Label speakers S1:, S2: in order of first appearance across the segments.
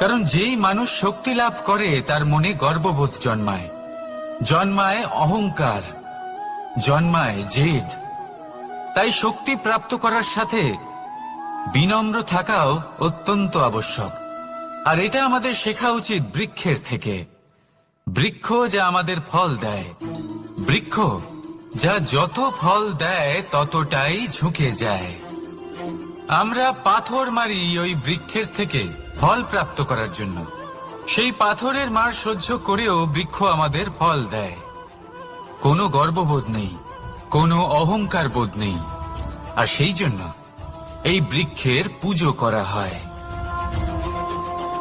S1: কারণ যেই মানুষ শক্তি লাভ করে, তার মনে গর্ববোধ জন্মায়। জন্মায় অহংকার, জন্মায় জেদ। তাই শক্তি প্রাপ্ত করার সাথে বিনম্র থাকাও অত্যন্ত আবশ্যক। আর এটা আমাদের শেখা উচিত বৃক্ষের থেকে। বৃক্ষ যা আমাদের ফল দেয়। বৃক্ষ যা যত ফল দেয়, ততটাই ঝুঁকে যায়। আমরা পাথর মারি ওই বৃক্ষের থেকে। ফল প্রাপ্ত করার জন্য। সেই পাথরের মার সহ্য করেও বৃক্ষ আমাদের ফল দেয়। কোনো গর্ববোধ নেই, কোনো অহংকার বোধ নেই। আর সেই জন্য এই বৃক্ষের পুজো করা হয়।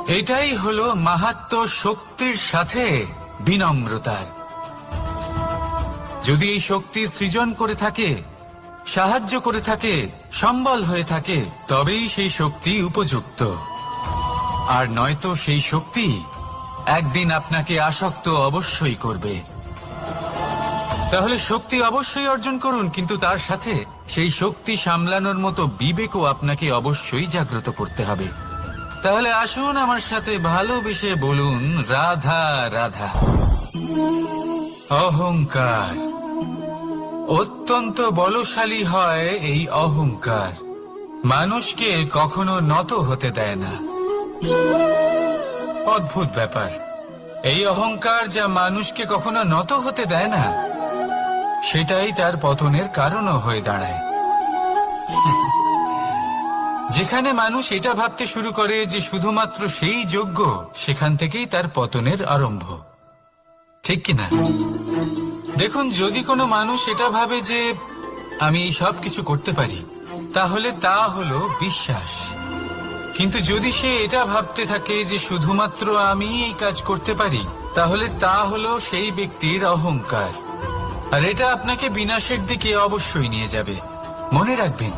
S1: এটাই হলো মাহাত্ম শক্তির সাথে বিনম্রতার। যদি এই শক্তি সৃজন করে থাকে, সাহায্য করে থাকে, সম্বল হয়ে থাকে, তবেই সেই শক্তি উপযুক্ত। আর নয়তো সেই শক্তি একদিন আপনাকে আসক্ত অবশ্যই করবে। তাহলে শক্তি অবশ্যই অর্জন করুন, কিন্তু তার সাথে সেই শক্তি সামলানোর মতো বিবেকও আপনাকে অবশ্যই জাগ্রত করতে হবে। তাহলে আসুন আমার সাথে ভালোবেসে বলুন, রাধা রাধা। অহংকার। অত্যন্ত বলশালী হয় এই অহংকার। মানুষকে কখনো নত হতে দেয় না। অদ্ভুত ব্যাপার। এই অহংকার যা মানুষকে কখনো নত হতে দেয় না, সেটাই তার পতনের কারণও হয়ে দাঁড়ায়। যেখানে মানুষ এটা ভাবতে শুরু করে যে শুধুমাত্র সেই যোগ্য, সেখান থেকেই তার পতনের আরম্ভ। ঠিক কিনা? দেখুন, যদি কোনো মানুষ এটা ভাবে যে আমি সব কিছু করতে পারি, তাহলে তা হলো বিশ্বাস। কিন্তু যদি সে এটা ভাবতে থাকে যে শুধুমাত্র আমি এই কাজ করতে পারি, তাহলে তা হলো সেই ব্যক্তির অহংকার। আর এটা আপনাকে বিনাশের দিকে অবশ্যই নিয়ে যাবে। মনে রাখবেন,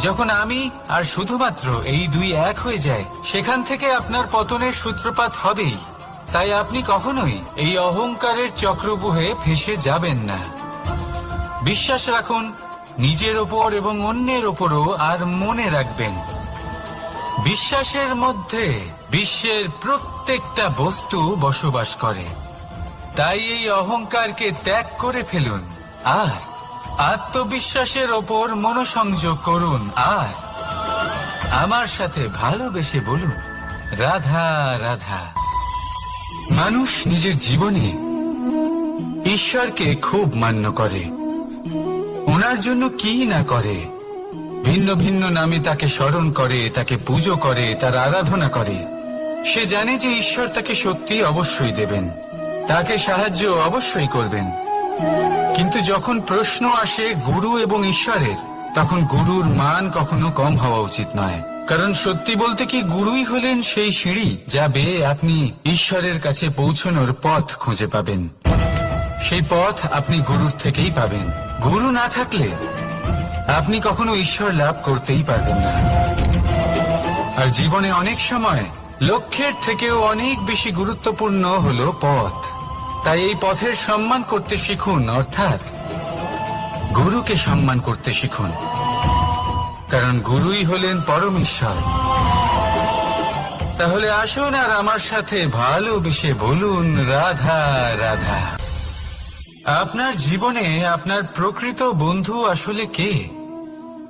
S1: যখন আমি আর শুধুমাত্র এই দুই এক হয়ে যায়, সেখান থেকে আপনার পতনের সূত্রপাত হবেই। তাই আপনি কখনোই এই অহংকারের চক্রবুহে ফেসে যাবেন না। বিশ্বাস রাখুন, নিজের ওপর এবং অন্যের ওপরও আর মনে রাখবেন। বিশ্বাসের মধ্যে বিশ্বের প্রত্যেকটা বস্তু বসবাস করে। তাই এই অহংকারকে ত্যাগ করে ফেলুন। আর আত্মবিশ্বাসের ওপর মনোসংযোগ করুন। আর আমার সাথে ভালোবেসে বলুন, রাধা রাধা। মানুষ নিজের জীবনে ঈশ্বরকে খুব মান্য করে। ওনার জন্য কি না করে? ভিন্ন ভিন্ন নামে তাকে স্মরণ করে, তাকে পুজো করে, তার আরাধনা করে। সে জানে যে ঈশ্বর তাকে সত্যি অবশ্যই দেবেন। তাকে সাহায্য অবশ্যই করবেন। কিন্তু যখন প্রশ্ন আসে গুরু এবং ঈশ্বরের, তখন গুরুর মান কখনো কম হওয়া উচিত নয়। কারণ সত্যি বলতে কি গুরুই হলেন সেই সিঁড়ি যা বেয়ে আপনি ঈশ্বরের কাছে পৌঁছানোর পথ খুঁজে পাবেন। সেই পথ আপনি গুরুর থেকেই পাবেন। গুরু না থাকলে আপনি কখনো ঈশ্বর লাভ করতেই পারবেন না। আর জীবনে অনেক সময় লক্ষ্যের থেকেও অনেক বেশি গুরুত্বপূর্ণ হলো পথ। তাই এই পথের সম্মান করতে শিখুন, অর্থাৎ গুরুকে সম্মান করতে শিখুন। কারণ গুরুই হলেন পরমেশ্বর। তাহলে আসুন আর আমার সাথে ভালোবেসে বলুন, রাধা রাধা। আপনার জীবনে আপনার প্রকৃত বন্ধু আসলে কে?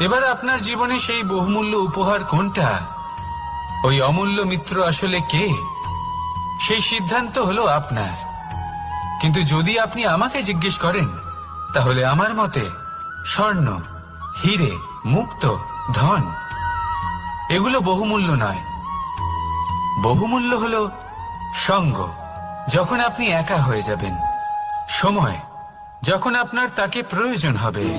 S1: এবার আপনার জীবনে সেই বহুমূল্য উপহার কোনটা? ওই অমূল্য মিত্র আসলে কে? সেই সিদ্ধান্ত হলো আপনার। কিন্তু যদি আপনি আমাকে জিজ্ঞেস করেন, তাহলে আমার মতে স্বর্ণ, হিরে, মুক্ত, ধন, এগুলো বহুমূল্য নয়। বহুমূল্য হল সঙ্গ, যখন আপনি একা হয়ে যাবেন। সময়, যখন আপনার তাকে প্রয়োজন হবে।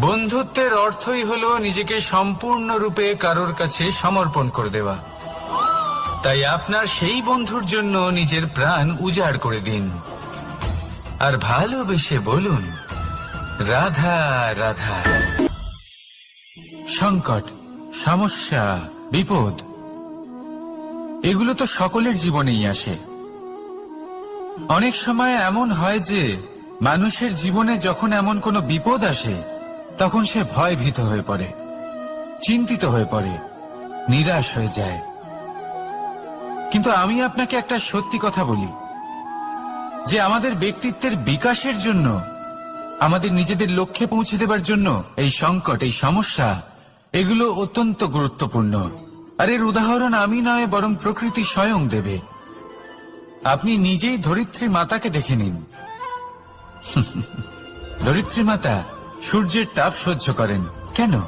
S1: বন্ধুত্বের অর্থই হলো নিজেকে সম্পূর্ণরূপে কারোর কাছে সমর্পণ করে দেওয়া। তাই আপনার সেই বন্ধুর জন্য নিজের প্রাণ উজাড় করে দিন। আর ভালোবেসে বলুন, রাধা রাধা। সংকট, সমস্যা, বিপদ, এগুলো তো সকলের জীবনেই আসে। অনেক সময় এমন হয় যে মানুষের জীবনে যখন এমন কোনো বিপদ আসে তখন সে ভয়ভীত হয়ে পড়ে, চিন্তিত হয়ে পড়ে, নিরাশ হয়ে যায়। কিন্তু আমি আপনাকে একটা সত্যি কথা বলি, যে আমাদের ব্যক্তিত্বের বিকাশের জন্য, আমাদের নিজেদের লক্ষ্যে পৌঁছে দেবার জন্য এই সংকট, এই সমস্যা, এগুলো অত্যন্ত গুরুত্বপূর্ণ। আর এর উদাহরণ আমি নয়, বরং প্রকৃতি স্বয়ং দেবে। আপনি নিজেই ধরিত্রী মাতাকে দেখে নিন। ধরিত্রী মাতা সূর্যের তাপ সহ্য করেন। কেন?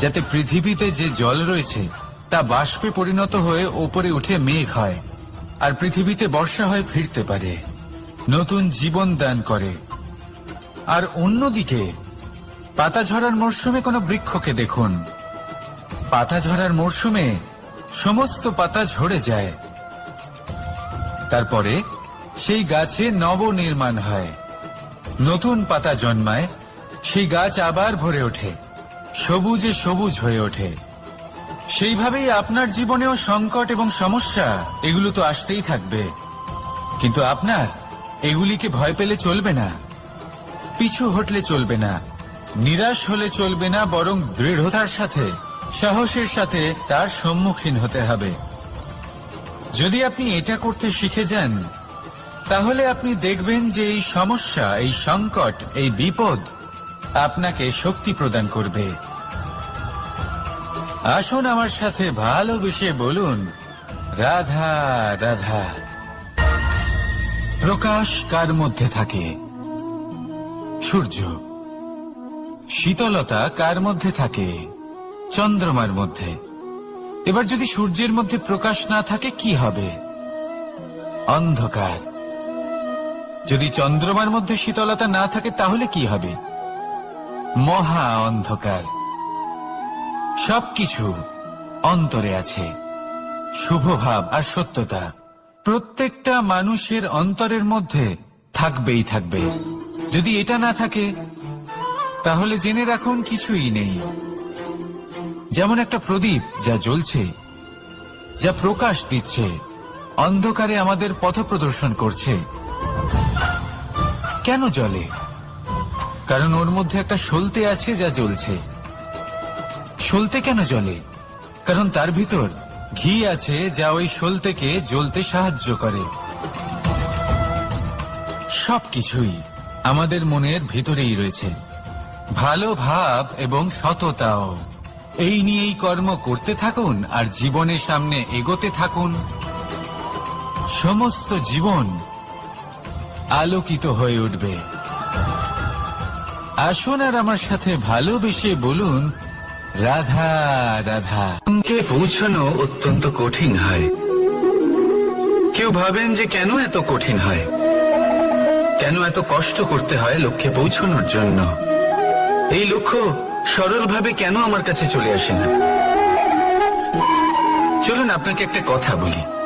S1: যাতে পৃথিবীতে যে জল রয়েছে, তা বাষ্পে পরিণত হয়ে ওপরে উঠে মেঘ হয়, আর পৃথিবীতে বর্ষা হয়ে ফিরতে পারে। নতুন জীবন দান করে। আর অন্যদিকে, পাতা ঝরার মরশুমে কোনো বৃক্ষকে দেখুন। পাতা ঝরার মরশুমে সমস্ত পাতা ঝরে যায়। তারপরে সেই গাছে নবনির্মাণ হয়। নতুন পাতা জন্মায়, সেই গাছ আবার ভরে ওঠে, সবুজে সবুজ হয়ে ওঠে। সেইভাবেই আপনার জীবনেও সংকট এবং সমস্যা, এগুলো তো আসতেই থাকবে। কিন্তু আপনার, এগুলিকে ভয় পেলে চলবে না। পিছু হটলে চলবে না, নিরাশ হলে চলবে না, বরং দৃঢ়তার সাথে, সাহসের সাথে তার সম্মুখীন হতে হবে। যদি আপনি এটা করতে শিখে যান তাহলে আপনি দেখবেন যে এই সমস্যা, এই সংকট, এই বিপদ আপনাকে শক্তি প্রদান করবে। আসুন আমার সাথে ভালোবেসে বলুন, রাধা রাধা। প্রকাশ কার মধ্যে থাকে? সূর্য। শীতলতা কার মধ্যে থাকে? চন্দ্রমার মধ্যে। এবার যদি সূর্যের মধ্যে প্রকাশ না থাকে, কি হবে? অন্ধকার। যদি চন্দ্রমার মধ্যে শীতলতা না থাকে, তাহলে কি হবে? মহা অন্ধকার। সবকিছু অন্তরে আছে। শুভভাব আর সত্যতা। প্রত্যেকটা মানুষের অন্তরের মধ্যে থাকবেই থাকবে। যদি এটা না থাকে, তাহলে জেনে রাখুন কিছুই নেই। যেমন একটা প্রদীপ যা জ্বলছে, যা প্রকাশ দিচ্ছে, অন্ধকারে আমাদের পথ প্রদর্শন করছে। কেন জ্বলে কারণ ওর মধ্যে একটা সলতে আছে যা জ্বলছে। সলতে কেন জ্বলে? কারণ তার ভিতর ঘি আছে যা ওই সলতেকে জ্বলতে সাহায্য করে। সবকিছুই আমাদের মনের ভিতরেই রয়েছে। ভালো ভাব এবং সততাও। এই নিয়েই কর্ম করতে থাকুন আর জীবনের সামনে এগোতে থাকুন। সমস্ত জীবন আলোকিত হয়ে উঠবে। আসুন আর আমার সাথে ভালোবেসে বলুন, রাধা রাধা। কে পৌঁছানো অত্যন্ত কঠিন হয়। কেউ ভাবেন যে কেন এত কঠিন হয়? কেন এত কষ্ট করতে হয় লক্ষ্যে পৌঁছানোর জন্য? এই লক্ষ্য সরলভাবে কেন আমার কাছে চলে আসে না? চলুন আপনাকে একটা কথা বলি।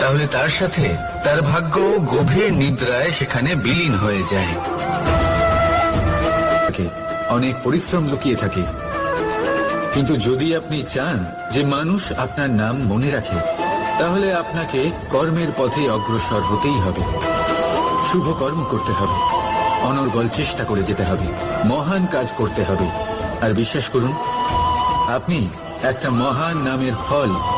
S1: তাহলে তার সাথে তার ভাগ্য গভীর নিদ্রায় সেখানে বিলীন হয়ে যায়। অনেক পরিশ্রম লুকিয়ে থাকে। কিন্তু যদি আপনি চান যে মানুষ আপনার নাম মনে রাখে, তাহলে আপনাকে কর্মের পথে অগ্রসর হতেই হবে। শুভ কর্ম করতে হবে। অনর্গল চেষ্টা করে যেতে হবে। মহান কাজ করতে হবে। আর বিশ্বাস করুন, আপনি একটা মহান নামের ফল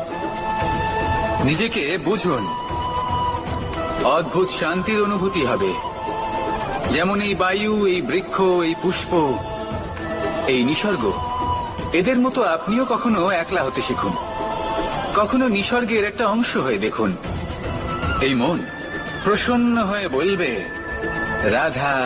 S1: নিজেকে বুঝুন। অদ্ভুত শান্তির অনুভূতি হবে। যেমন এই বায়ু, এই বৃক্ষ, এই পুষ্প, এই নিসর্গ। এদের মতো আপনিও কখনো একলা হতে শিখুন। কখনো নিসর্গের একটা অংশ হয়ে দেখুন। এই মন প্রসন্ন হয়ে বলবে, রাধা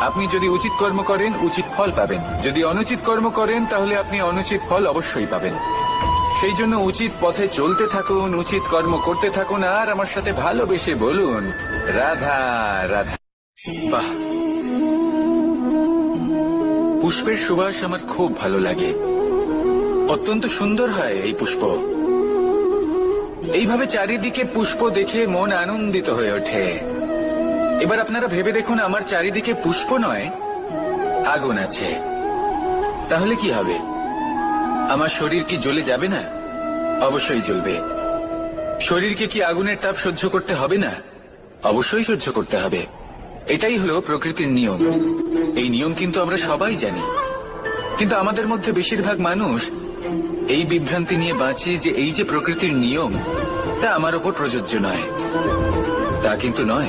S1: আপনি যদি উচিত কর্ম করেন, উচিত ফল পাবেন। যদি অনুচিত কর্ম করেন, তাহলে আপনি অনুচিত ফল অবশ্যই পাবেন। সেই জন্য উচিত পথে চলতে থাকুন, উচিত কর্ম করতে থাকুন, আর আমার সাথে ভালোবেসে বলুন, রাধা রাধা। বাহ! পুষ্পের সুবাস আমার খুব ভালো লাগে। অত্যন্ত সুন্দর হয় এই পুষ্প। এইভাবে চারিদিকে পুষ্প দেখে মন আনন্দিত হয়ে ওঠে। এবার আপনারা ভেবে দেখুন, আমার চারিদিকে পুষ্প নয়, আগুন আছে। তাহলে কি হবে? আমার শরীর কি জ্বলে যাবে না? অবশ্যই জ্বলবে। শরীরকে কি আগুনের তাপ সহ্য করতে হবে না? অবশ্যই সহ্য করতে হবে। এটাই হলো প্রকৃতির নিয়ম। এই নিয়ম কিন্তু আমরা সবাই জানি। কিন্তু আমাদের মধ্যে বেশিরভাগ মানুষ এই বিভ্রান্তি নিয়ে বাঁচি যে এই যে প্রকৃতির নিয়ম, তা আমার ওপর প্রযোজ্য নয়। তা কিন্তু নয়।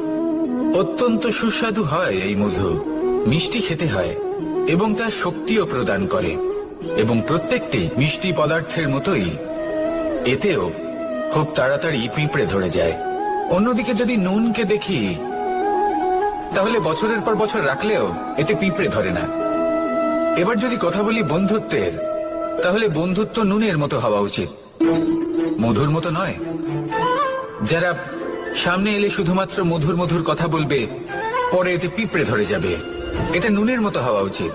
S1: অত্যন্ত সুস্বাদু হয় এই মধু। মিষ্টি খেতে হয় এবং তার শক্তিও প্রদান করে। এবং প্রত্যেকটি মিষ্টি পদার্থের মতোই এতেও খুব তাড়াতাড়ি পিঁপড়ে ধরে যায়। অন্যদিকে যদি নুনকে দেখি, তাহলে বছরের পর বছর রাখলেও এতে পিঁপড়ে ধরে না। এবার যদি কথা বলি বন্ধুত্বের, তাহলে বন্ধুত্ব নুনের মতো হওয়া উচিত। মধুর মতো নয়। যারা সামনে এলে শুধুমাত্র মধুর মধুর কথা বলবে, পরে এতে পিঁপড়ে ধরে যাবে। এটা নুনের মতো হওয়া উচিত।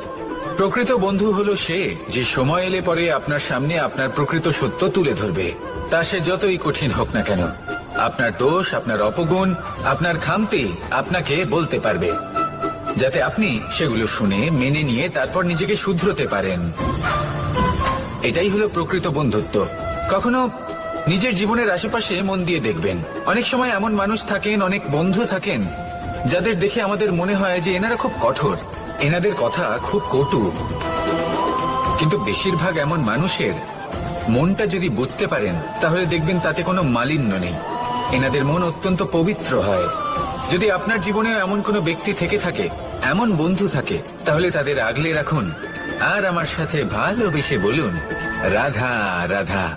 S1: প্রকৃত বন্ধু হলো সে যে সময় এলে পরে আপনার সামনে আপনার প্রকৃত সত্য তুলে ধরবে। তা সে যতই কঠিন হোক না কেন। আপনার দোষ, আপনার অপগুণ, আপনার খামতি আপনাকে বলতে পারবে। যাতে আপনি সেগুলো শুনে, মেনে নিয়ে তারপর নিজেকে শুধরতে পারেন। এটাই হলো প্রকৃত বন্ধুত্ব। কখনো নিজের জীবনের আশেপাশে মন দিয়ে দেখবেন। অনেক সময় এমন মানুষ থাকেন, অনেক বন্ধু থাকেন, যাদের দেখে আমাদের মনে হয় যে এনারা খুব কঠোর, এনাদের কথা খুব কটু। কিন্তু বেশিরভাগ এমন মানুষের মনটা যদি বুঝতে পারেন, তাহলে দেখবেন তাতে কোনো মালিন্য নেই। এনাদের মন অত্যন্ত পবিত্র হয়। যদি আপনার জীবনে এমন কোনো ব্যক্তি থেকে থাকে, এমন বন্ধু থাকে, তাহলে তাদের আগলে রাখুন। আর আমার সাথে ভালোবেসে বলুন, রাধা রাধা।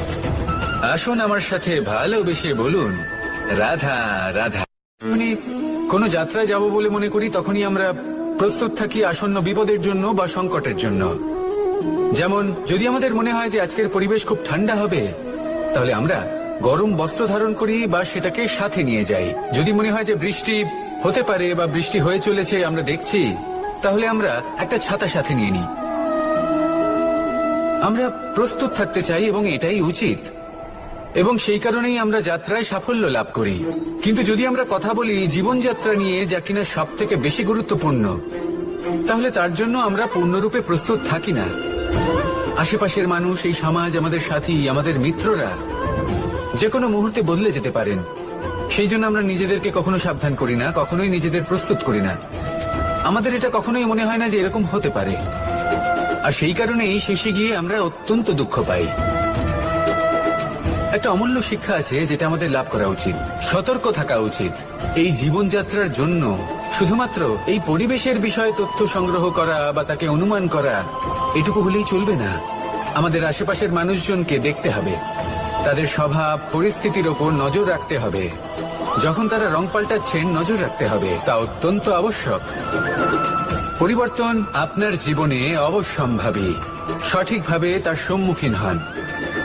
S1: আসুন আমার সাথে ভালোবেসে বলুন। রাধা রাধা। মানে কোনো যাত্রায় যাব বলে মনে করি তখনই আমরা প্রস্তুত থাকি আসন্ন বিপদের জন্য বা সংকটের জন্য। যেমন, যদি আমাদের মনে হয় যে আজকের পরিবেশ খুব ঠান্ডা হবে, তাহলে আমরা গরম বস্ত্র ধারণ করি বা সেটাকে সাথে নিয়ে যাই। যদি মনে হয় যে বৃষ্টি হতে পারে বা বৃষ্টি হয়ে চলেছে আমরা দেখছি, তাহলে আমরা একটা ছাতা সাথে নিয়ে নিই। আমরা প্রস্তুত থাকতে চাই এবং এটাই উচিত। এবং সেই কারণেই আমরা যাত্রায় সাফল্য লাভ করি। কিন্তু যদি আমরা কথা বলি জীবনযাত্রা নিয়ে যা কিনা সব থেকে বেশি গুরুত্বপূর্ণ, তাহলে তার জন্য আমরা পূর্ণরূপে প্রস্তুত থাকি না। আশেপাশের মানুষ, এই সমাজ, আমাদের সাথী, আমাদের মিত্ররা যে কোনো মুহূর্তে বদলে যেতে পারেন। সেই জন্য আমরা নিজেদেরকে কখনো সাবধান করি না, কখনোই নিজেদের প্রস্তুত করি না। আমাদের এটা কখনোই মনে হয় না যে এরকম হতে পারে। আর সেই কারণেই শেষে গিয়ে আমরা অত্যন্ত দুঃখ পাই। একটা অমূল্য শিক্ষা আছে যেটা আমাদের লাভ করা উচিত। সতর্ক থাকা উচিত। এই জীবনযাত্রার জন্য শুধুমাত্র এই পরিবেশের বিষয়ে তথ্য সংগ্রহ করা বা তাকে অনুমান করা, এটুকু হলেই চলবে না। আমাদের আশেপাশের মানুষজনকে দেখতে হবে। তাদের স্বভাব, পরিস্থিতির ওপর নজর রাখতে হবে। যখন তারা রং পাল্টাচ্ছেন, নজর রাখতে হবে। তা অত্যন্ত আবশ্যক। পরিবর্তন আপনার জীবনে অবশ্যম্ভাবী। সঠিকভাবে তার সম্মুখীন হন।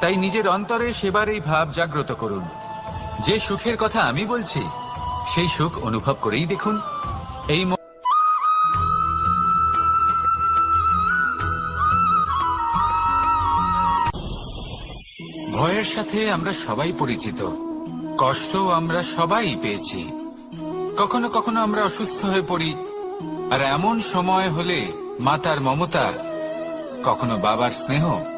S1: তাই নিজের অন্তরে সেবার এই ভাব জাগ্রত করুন। যে সুখের কথা আমি বলছি, সেই সুখ অনুভব করেই দেখুন। এই ভয়ের সাথে আমরা সবাই পরিচিত। কষ্ট আমরা সবাই পেয়েছি। কখনো কখনো আমরা অসুস্থ হয়ে পড়ি। আর এমন সময় হলে মাতার মমতা, কখনো বাবার স্নেহ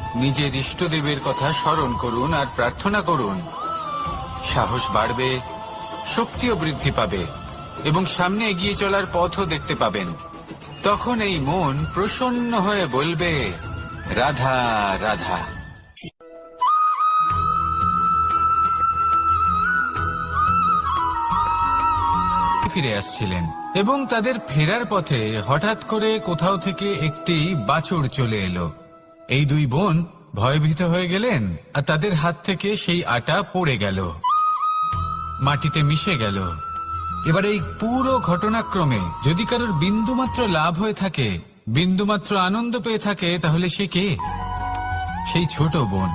S1: নিজের ইষ্টদেবের কথা স্মরণ করুন আর প্রার্থনা করুন। সাহস বাড়বে, শক্তিও বৃদ্ধি পাবে এবং সামনে এগিয়ে চলার পথও দেখতে পাবেন। তখন এই মন প্রসন্ন হয়ে বলবে, রাধা রাধা। ফিরে আসছিলেন এবং তাদের ফেরার পথে হঠাৎ করে কোথাও থেকে একটি বাছুর চলে এলো। এই দুই বোন ভয়ভীত হয়ে গেলেন আর তাদের হাত থেকে সেই আটা পড়ে গেল। মাটিতে মিশে গেল। এবার এই পুরো ঘটনাক্রমে যদি কারোর বিন্দুমাত্র লাভ হয়ে থাকে, বিন্দুমাত্র আনন্দ পেয়ে থাকে, তাহলে সে কে? সেই ছোট বোন,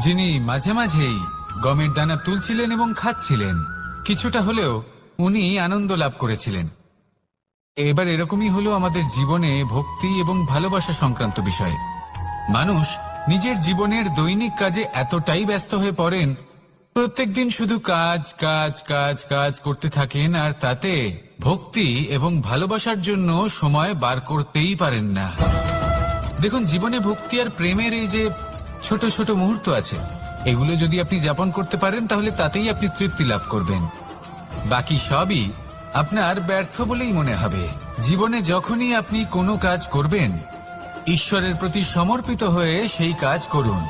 S1: যিনি মাঝে মাঝেই গমের দানা তুলছিলেন এবং খাচ্ছিলেন। কিছুটা হলেও উনি আনন্দ লাভ করেছিলেন। এবার এরকমই হলো আমাদের জীবনে ভক্তি এবং ভালোবাসা সংক্রান্ত বিষয়। মানুষ নিজের জীবনের দৈনিক কাজে এতটাই ব্যস্ত হয়ে পড়েন প্রত্যেকদিন শুধু কাজ কাজ কাজ কাজ করতে থাকেন আর তাতে ভক্তি এবং ভালোবাসার জন্য সময় বার করতেই পারেন না। দেখুন, জীবনে ভক্তি আর প্রেমের এই যে ছোট ছোট মুহূর্ত আছে, এগুলো যদি আপনি যাপন করতে পারেন, তাহলে তাতেই আপনি তৃপ্তি লাভ করবেন। বাকি সবই আপনার ব্যর্থ বলেই মনে হবে। জীবনে যখনই আপনি কোনো কাজ করবেন ঈশ্বরের প্রতি সমর্পিত হয়ে সেই কাজ করুন।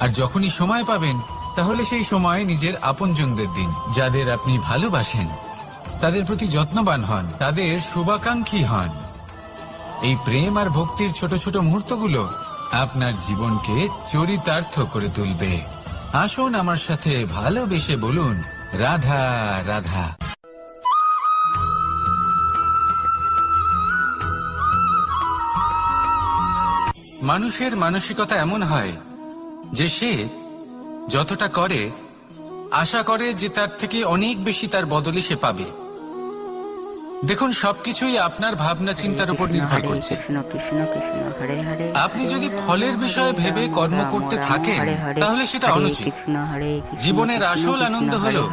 S1: আর যখনই সময় পাবেন, তাহলে সেই সময় নিজের আপনজনদের দিন, যাদের আপনি ভালোবাসেন। তাদের প্রতি যত্নবান হন, তাদের শুভাকাঙ্ক্ষী হন। এই প্রেম আর ভক্তির ছোট ছোট মুহূর্তগুলো আপনার জীবনকে চরিতার্থ করে তুলবে। আসুন আমার সাথে ভালোবেসে বলুন, রাধা রাধা। মানুষের মানসিকতা এমন হয় যে সে যতটা করে আশা করে যে তার থেকে অনেক বেশি তার বদলে সে পাবে দেখুন সবকিছুই আপনার ভাবনা চিন্তার উপর নির্ভর করছে আপনি যদি ফলের বিষয়ে ভেবে কর্ম করতে থাকেন,
S2: হরে,
S1: তাহলে সেটা অনুচিত। জীবনের আসল আনন্দ হলো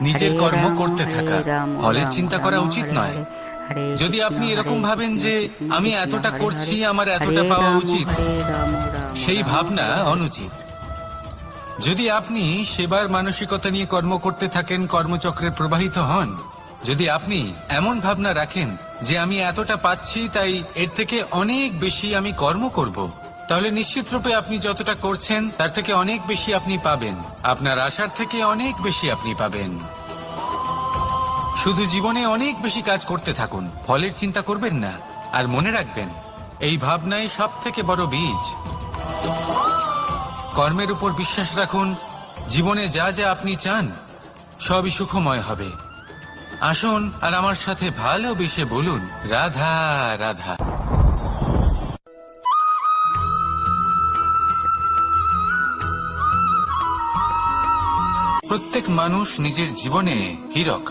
S1: নিজের কর্ম করতে থাকা। ফলের চিন্তা করা উচিত নয়। যদি আপনি এরকম ভাবেন যে, আমি এতটা করছি, আমার এতটা পাওয়া উচিত। সেই ভাবনা। অনুচিত যদি আপনি সেবার মানসিকতা নিয়ে কর্ম করতে থাকেন কর্মচক্রে প্রবাহিত হন যদি আপনি এমন ভাবনা রাখেন যে আমি এতটা পাচ্ছি তাই এর থেকে অনেক বেশি আমি কর্ম করব তাহলে নিশ্চিত রূপে আপনি যতটা করছেন তার থেকে অনেক বেশি আপনি পাবেন আপনার আশার থেকে অনেক বেশি আপনি পাবেন শুধু জীবনে অনেক বেশি কাজ করতে থাকুন। ফলের চিন্তা করবেন না, আর মনে রাখবেন, এই ভাবনাই সব থেকে বড় বীজ। কর্মের উপর বিশ্বাস রাখুন, জীবনে যা যা আপনি চান, সবই সুখময় হবে। আসুন, আর আমার সাথে ভালোবেসে বলুন, রাধা রাধা। প্রত্যেক মানুষ নিজের জীবনে হীরক।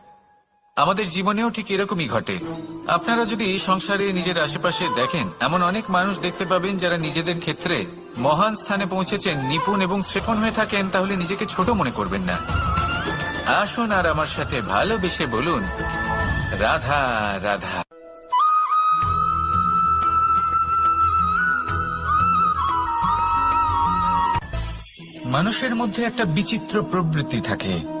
S1: আমাদের জীবনেও ঠিক এরকমই ঘটে। আপনারা যদি এই সংসারে নিজের আশেপাশে দেখেন, এমন অনেক মানুষ দেখতে পাবেন যারা নিজেদের ক্ষেত্রে মহান স্থানে পৌঁছেছেন, নিপুণ এবং শ্রেপণ হয়ে থাকেন, তাহলে নিজেকে ছোট মনে করবেন না। আসুন আর আমার সাথে ভালোবেসে বলুন, রাধা রাধা। মানুষের মধ্যে একটা বিচিত্র প্রবৃত্তি থাকে।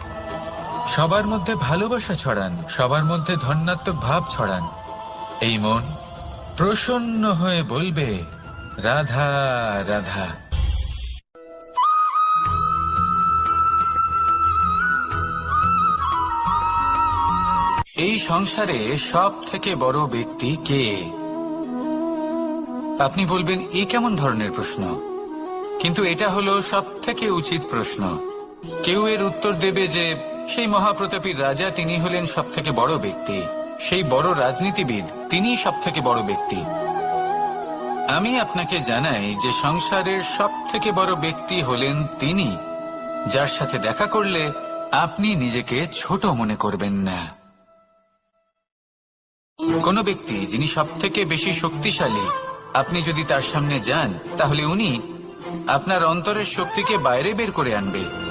S1: সবার মধ্যে ভালোবাসা ছড়ান, সবার মধ্যে ধন্যাত্মক ভাব ছড়ান। এই মন প্রসন্ন হয়ে বলবে, রাধা রাধা। এই সংসারে সব থেকে বড় ব্যক্তি কে? আপনি বলবেন, এ কেমন ধরনের প্রশ্ন? কিন্তু এটা হলো সব থেকে উচিত প্রশ্ন। কেউ এর উত্তর দেবে যে সেই মহাপ্রতাপী রাজা তিনি হলেন সব থেকে বড় ব্যক্তি। সেই বড় রাজনীতিবিদ তিনি সব থেকে বড় ব্যক্তি। আমি আপনাকে জানাই যে সংসারের সব থেকে বড় ব্যক্তি হলেন তিনি, যার সাথে দেখা করলে আপনি নিজেকে ছোট মনে করবেন না। কোন ব্যক্তি যিনি সব থেকে বেশি শক্তিশালী, আপনি যদি তার সামনে যান, তাহলে উনি আপনার অন্তরের শক্তিকে বাইরে বের করে আনবে।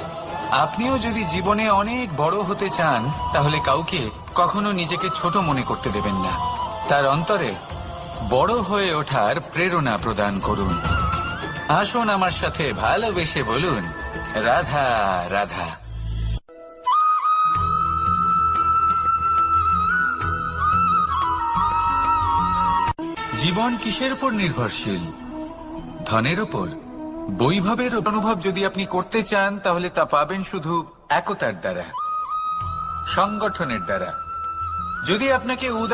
S1: আপনিও যদি জীবনে অনেক বড় হতে চান, তাহলে কাউকে কখনো নিজেকে ছোট মনে করতে দেবেন না। তার অন্তরে বড় হয়ে ওঠার প্রেরণা প্রদান করুন। আসুন আমার সাথে ভালোবেসে বলুন, রাধা রাধা। জীবন কিসের উপর নির্ভরশীল? ধনের ওপর বৈভবের অনুভব যদি আপনি করতে চান, তাহলে তা পাবেন শুধু একতার দ্বারা, সংগঠনের দ্বারা। যদি আপনাকে উদা